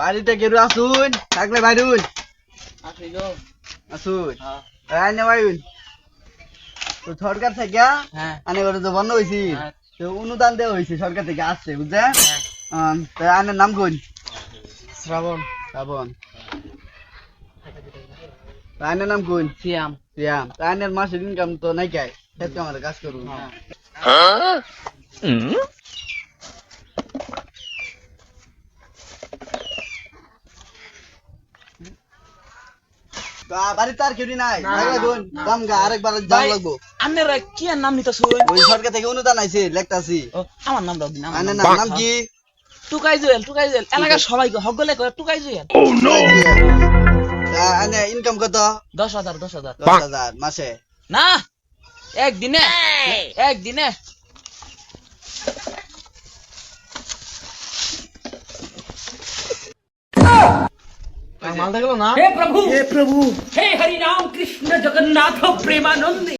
বাড়িতে কেউ আসুন থাকলে বাইরুন আসি আসুন। হ্যাঁ। বাইরুন তো সরকার থেকে হ্যাঁ। আনে করে তো বন্ধ হয়েছি হ্যাঁ। তো অনুদান দেওয়া হয়েছে সরকার থেকে আসছে বুঝছে হ্যাঁ। তো আইনের নাম কোন শ্রাবণ। শ্রাবণ। আইনের নাম কোন সিয়াম। সিয়াম। তো আইনের মাসের ইনকাম তো নাই খেতে কাজ করুন। হ্যাঁ। বাড়িতে আর কেউ নাই। না, না, থাকলে না, কোন না। দাম গা আরেকবার দাম লাগবো আপনারা কি আর নাম নিতেছ ওই সরকার থেকে অনুদান আইছে লেখতাছি। আমার নাম দাও দিন আমার নাম নাম নাম কি? টুকাই জুয়েল টুকাই জুয়েল। এলাকার সবাইকে হগলে করে টুকাই জুয়েল। আনে ইনকাম কত? দশ হাজার দশ হাজার। দশ হাজার মাসে? না একদিনে একদিনে। মালদা গেল না? হে প্রভু হে প্রভু। হে হরি রাম কৃষ্ণ জগন্নাথ প্রেমানন্দে।